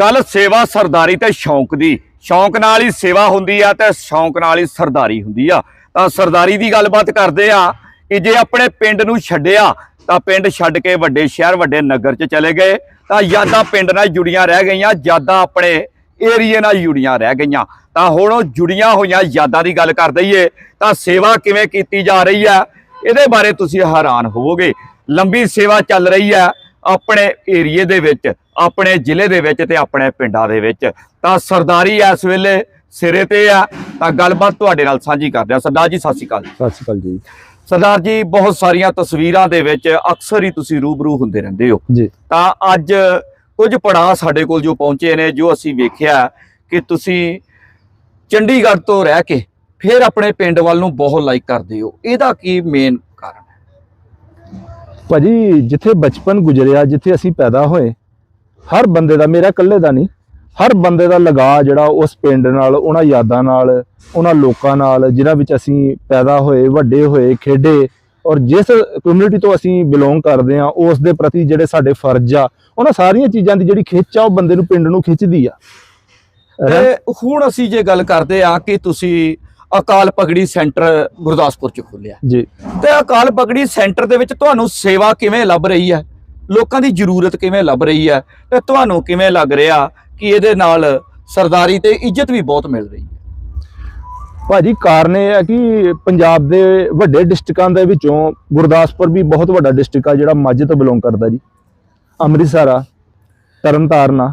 ਗੱਲ ਸੇਵਾ ਸਰਦਾਰੀ ਤੇ ਸ਼ੌਂਕ ਦੀ। ਸ਼ੌਂਕ ਨਾਲ ਹੀ ਸੇਵਾ ਹੁੰਦੀ ਆ ਤੇ ਸ਼ੌਂਕ ਨਾਲ ਹੀ ਸਰਦਾਰੀ ਹੁੰਦੀ ਆ। ਤਾਂ ਸਰਦਾਰੀ ਦੀ ਗੱਲਬਾਤ ਕਰਦੇ ਆ ਕਿ ਜੇ ਆਪਣੇ ਪਿੰਡ ਨੂੰ ਛੱਡਿਆ, ਤਾਂ ਪਿੰਡ ਛੱਡ ਕੇ ਵੱਡੇ ਸ਼ਹਿਰ, ਵੱਡੇ ਨਗਰ 'ਚ ਚਲੇ ਗਏ। ਤਾਂ ਯਾਦਾਂ ਪਿੰਡ ਨਾਲ ਜੁੜੀਆਂ ਰਹਿ ਗਈਆਂ, ਯਾਦਾਂ ਆਪਣੇ ਏਰੀਏ ਨਾਲ ਜੁੜੀਆਂ ਰਹਿ ਗਈਆਂ। ਤਾਂ ਹੁਣ ਉਹ ਜੁੜੀਆਂ ਹੋਈਆਂ ਯਾਦਾਂ ਦੀ ਗੱਲ ਕਰ ਦਈਏ, ਤਾਂ ਸੇਵਾ ਕਿਵੇਂ ਕੀਤੀ ਜਾ ਰਹੀ ਹੈ ਇਹਦੇ ਬਾਰੇ ਤੁਸੀਂ ਹੈਰਾਨ ਹੋਵੋਗੇ। ਲੰਬੀ ਸੇਵਾ ਚੱਲ ਰਹੀ ਹੈ ਆਪਣੇ ਏਰੀਏ ਦੇ ਵਿੱਚ ਆਪਣੇ ਜ਼ਿਲ੍ਹੇ ਦੇ ਵਿੱਚ ਤੇ ਆਪਣੇ ਪਿੰਡਾਂ ਦੇ ਵਿੱਚ। ਤਾਂ ਸਰਦਾਰੀ ਇਸ ਵੇਲੇ ਸਿਰੇ ਤੇ ਆ। ਤਾਂ ਗੱਲਬਾਤ ਤੁਹਾਡੇ ਨਾਲ ਸਾਂਝੀ ਕਰਦੇ ਆ ਸਰਦਾਰ ਜੀ ਸਤਿ ਸ਼੍ਰੀ ਅਕਾਲ ਸਤਿ ਸ਼੍ਰੀ ਅਕਾਲ ਜੀ। ਸਰਦਾਰ ਜੀ ਬਹੁਤ ਸਾਰੀਆਂ ਤਸਵੀਰਾਂ ਦੇ ਵਿੱਚ ਅਕਸਰ ਹੀ ਤੁਸੀਂ ਰੂਬਰੂ ਹੁੰਦੇ ਰਹਿੰਦੇ ਹੋ। ਜੀ। ਤਾਂ ਅੱਜ ਕੁਝ ਪੜਾਅ ਸਾਡੇ ਕੋਲ ਜੋ ਪਹੁੰਚੇ ਨੇ ਜੋ ਅਸੀਂ ਵੇਖਿਆ ਕਿ ਤੁਸੀਂ ਚੰਡੀਗੜ੍ਹ ਤੋਂ ਰਹਿ ਕੇ ਫਿਰ ਆਪਣੇ ਪਿੰਡ ਵੱਲ ਨੂੰ ਬਹੁਤ ਲਾਈਕ ਕਰਦੇ ਹੋ। ਇਹਦਾ ਕੀ ਮੇਨ ਭਾਜੀ ਜਿੱਥੇ ਬਚਪਨ ਗੁਜ਼ਰਿਆ ਜਿੱਥੇ ਅਸੀਂ ਪੈਦਾ ਹੋਏ ਹਰ ਬੰਦੇ ਦਾ ਮੇਰਾ ਇਕੱਲੇ ਦਾ ਨਹੀਂ ਹਰ ਬੰਦੇ ਦਾ ਲਗਾਅ ਜਿਹੜਾ ਉਸ ਪਿੰਡ ਨਾਲ ਉਹਨਾਂ ਯਾਦਾਂ ਨਾਲ ਉਹਨਾਂ ਲੋਕਾਂ ਨਾਲ ਜਿਨ੍ਹਾਂ ਵਿੱਚ ਅਸੀਂ ਪੈਦਾ ਹੋਏ ਵੱਡੇ ਹੋਏ ਖੇਡੇ ਔਰ ਜਿਸ ਕਮਿਊਨਿਟੀ ਤੋਂ ਅਸੀਂ ਬਿਲੋਂਗ ਕਰਦੇ ਆ ਉਸ ਦੇ ਪ੍ਰਤੀ ਜਿਹੜੇ ਸਾਡੇ ਫਰਜ਼ ਆ ਉਹਨਾਂ ਸਾਰੀਆਂ ਚੀਜ਼ਾਂ ਦੀ ਜਿਹੜੀ ਖਿੱਚ ਆ ਉਹ ਬੰਦੇ ਨੂੰ ਪਿੰਡ ਨੂੰ ਖਿੱਚਦੀ ਆ। ਹੁਣ ਅਸੀਂ ਜੇ ਗੱਲ ਕਰਦੇ ਆ ਕਿ ਤੁਸੀਂ ਅਕਾਲ ਪਗੜੀ ਸੈਂਟਰ ਗੁਰਦਾਸਪੁਰ ਚ ਖੋਲਿਆ ਜੀ। ਤੇ ਅਕਾਲ ਪਗੜੀ ਸੈਂਟਰ ਦੇ ਵਿੱਚ ਤੁਹਾਨੂੰ ਸੇਵਾ ਕਿਵੇਂ ਲੱਭ ਰਹੀ ਹੈ? ਲੋਕਾਂ ਦੀ ਜ਼ਰੂਰਤ ਕਿਵੇਂ ਲੱਭ ਰਹੀ ਹੈ? ਤੇ ਤੁਹਾਨੂੰ ਕਿਵੇਂ ਲੱਗ ਰਿਹਾ ਕਿ ਇਹਦੇ ਨਾਲ ਸਰਦਾਰੀ ਤੇ ਇੱਜ਼ਤ ਵੀ ਬਹੁਤ ਮਿਲ ਰਹੀ ਹੈ? ਭਾਜੀ ਕਾਰਨ ਇਹ ਹੈ ਕਿ ਪੰਜਾਬ ਦੇ ਵੱਡੇ ਡਿਸਟ੍ਰਿਕਾਂ ਦੇ ਵਿੱਚੋਂ ਗੁਰਦਾਸਪੁਰ ਵੀ ਬਹੁਤ ਵੱਡਾ ਡਿਸਟ੍ਰਿਕਟ ਆ ਜਿਹੜਾ ਮਾਝੇ ਤੋਂ ਬਿਲੋਂਗ ਕਰਦਾ ਜੀ। ਅੰਮ੍ਰਿਤਸਰ ਆ ਤਰਨਤਾਰਨ ਆ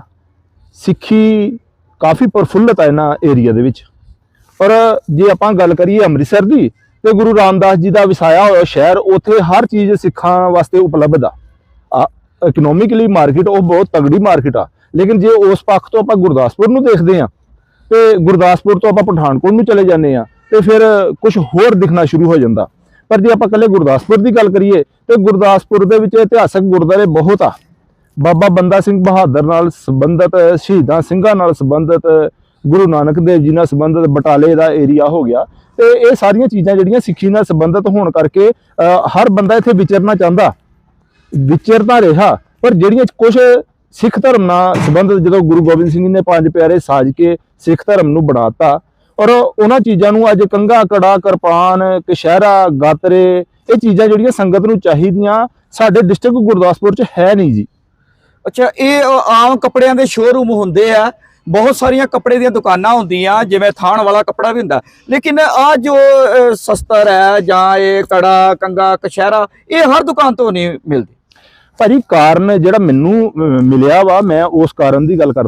ਸਿੱਖੀ ਕਾਫੀ ਪ੍ਰਫੁੱਲਤ ਹੈ ਇਹਨਾਂ ਏਰੀਆ ਦੇ ਵਿੱਚ। ਪਰ ਜੇ ਆਪਾਂ ਗੱਲ ਕਰੀਏ ਅੰਮ੍ਰਿਤਸਰ ਦੀ, ਤੇ ਗੁਰੂ ਰਾਮਦਾਸ ਜੀ ਦਾ ਵਸਾਇਆ ਹੋਇਆ ਸ਼ਹਿਰ ਉੱਥੇ ਹਰ ਚੀਜ਼ ਸਿੱਖਾਂ ਵਾਸਤੇ ਉਪਲਬਧ ਆ। ਇਕਨੋਮਿਕਲੀ ਮਾਰਕੀਟ ਉਹ ਬਹੁਤ ਤਗੜੀ ਮਾਰਕੀਟ ਆ। ਲੇਕਿਨ ਜੇ ਉਸ ਪੱਖ ਤੋਂ ਆਪਾਂ ਗੁਰਦਾਸਪੁਰ ਨੂੰ ਦੇਖਦੇ ਆ ਤੇ ਗੁਰਦਾਸਪੁਰ ਤੋਂ ਆਪਾਂ ਪਠਾਨਕੋਟ ਨੂੰ ਚਲੇ ਜਾਂਦੇ ਆ ਤੇ ਫਿਰ ਕੁਝ ਹੋਰ ਦਿਖਣਾ ਸ਼ੁਰੂ ਹੋ ਜਾਂਦਾ। ਪਰ ਜੇ ਆਪਾਂ ਕੱਲੇ ਗੁਰਦਾਸਪੁਰ ਦੀ ਗੱਲ ਕਰੀਏ, ਤੇ ਗੁਰਦਾਸਪੁਰ ਦੇ ਵਿੱਚ ਇਤਿਹਾਸਕ ਗੁਰਦੁਆਰੇ ਬਹੁਤ ਆ। ਬਾਬਾ ਬੰਦਾ ਸਿੰਘ ਬਹਾਦਰ ਨਾਲ ਸੰਬੰਧਿਤ, ਸ਼ਹੀਦਾਂ ਸਿੰਘਾਂ ਨਾਲ ਸੰਬੰਧਿਤ ਗੁਰੂ ਨਾਨਕ ਦੇਵ ਜੀ ਨਾਲ ਸੰਬੰਧਿਤ ਬਟਾਲੇ ਦਾ ਏਰੀਆ ਹੋ ਗਿਆ। ਤੇ ਇਹ ਸਾਰੀਆਂ ਚੀਜ਼ਾਂ ਜਿਹੜੀਆਂ ਸਿੱਖੀ ਨਾਲ ਸੰਬੰਧਿਤ ਹੋਣ ਕਰਕੇ ਹਰ ਬੰਦਾ ਇੱਥੇ ਵਿਚਰਨਾ ਚਾਹੁੰਦਾ। ਵਿਚਰਦਾ ਰਿਹਾ, ਪਰ ਜਿਹੜੀਆਂ ਕੁਝ ਸਿੱਖ ਧਰਮ ਨਾਲ ਸੰਬੰਧਿਤ, ਜਦੋਂ ਗੁਰੂ ਗੋਬਿੰਦ ਸਿੰਘ ਜੀ ਨੇ ਪੰਜ ਪਿਆਰੇ ਸਾਜ ਕੇ ਸਿੱਖ ਧਰਮ ਨੂੰ ਬਣਾਤਾ, ਔਰ ਉਹਨਾਂ ਚੀਜ਼ਾਂ ਨੂੰ ਅੱਜ ਕੰਘਾ, ਕੜਾ, ਕਿਰਪਾਨ, ਕਸ਼ਹਿਰਾ, ਗਾਤਰੇ, ਇਹ ਚੀਜ਼ਾਂ ਜਿਹੜੀਆਂ ਸੰਗਤ ਨੂੰ ਚਾਹੀਦੀਆਂ, ਸਾਡੇ ਡਿਸਟ੍ਰਿਕਟ ਗੁਰਦਾਸਪੁਰ ਚ ਹੈ ਨਹੀਂ ਜੀ। ਅੱਛਾ, ਇਹ ਆਮ ਕੱਪੜਿਆਂ ਦੇ ਸ਼ੋਰੂਮ ਹੁੰਦੇ ਆ। ਬਹੁਤ ਸਾਰੀਆਂ ਕੱਪੜੇ ਦੀਆਂ ਦੁਕਾਨਾਂ ਹੁੰਦੀਆਂ, ਜਿਵੇਂ ਥਾਣ ਵਾਲਾ ਕੱਪੜਾ ਵੀ ਹੁੰਦਾ। ਲੇਕਿਨ ਆ ਜੋ ਸਸਤਰ ਹੈ ਜਾਂ ਇਹ ਕੜਾ ਕੰਗਾ ਕਸ਼ਹਿਰਾ ਇਹ ਹਰ ਦੁਕਾਨ ਤੋਂ ਨਹੀਂ ਮਿਲਦੀ। ਭਾਜੀ ਕਾਰਨ ਜਿਹੜਾ ਮੈਨੂੰ ਮਿਲਿਆ ਵਾ, ਮੈਂ ਉਸ ਕਾਰਨ ਦੀ ਗੱਲ ਕਰਦਾ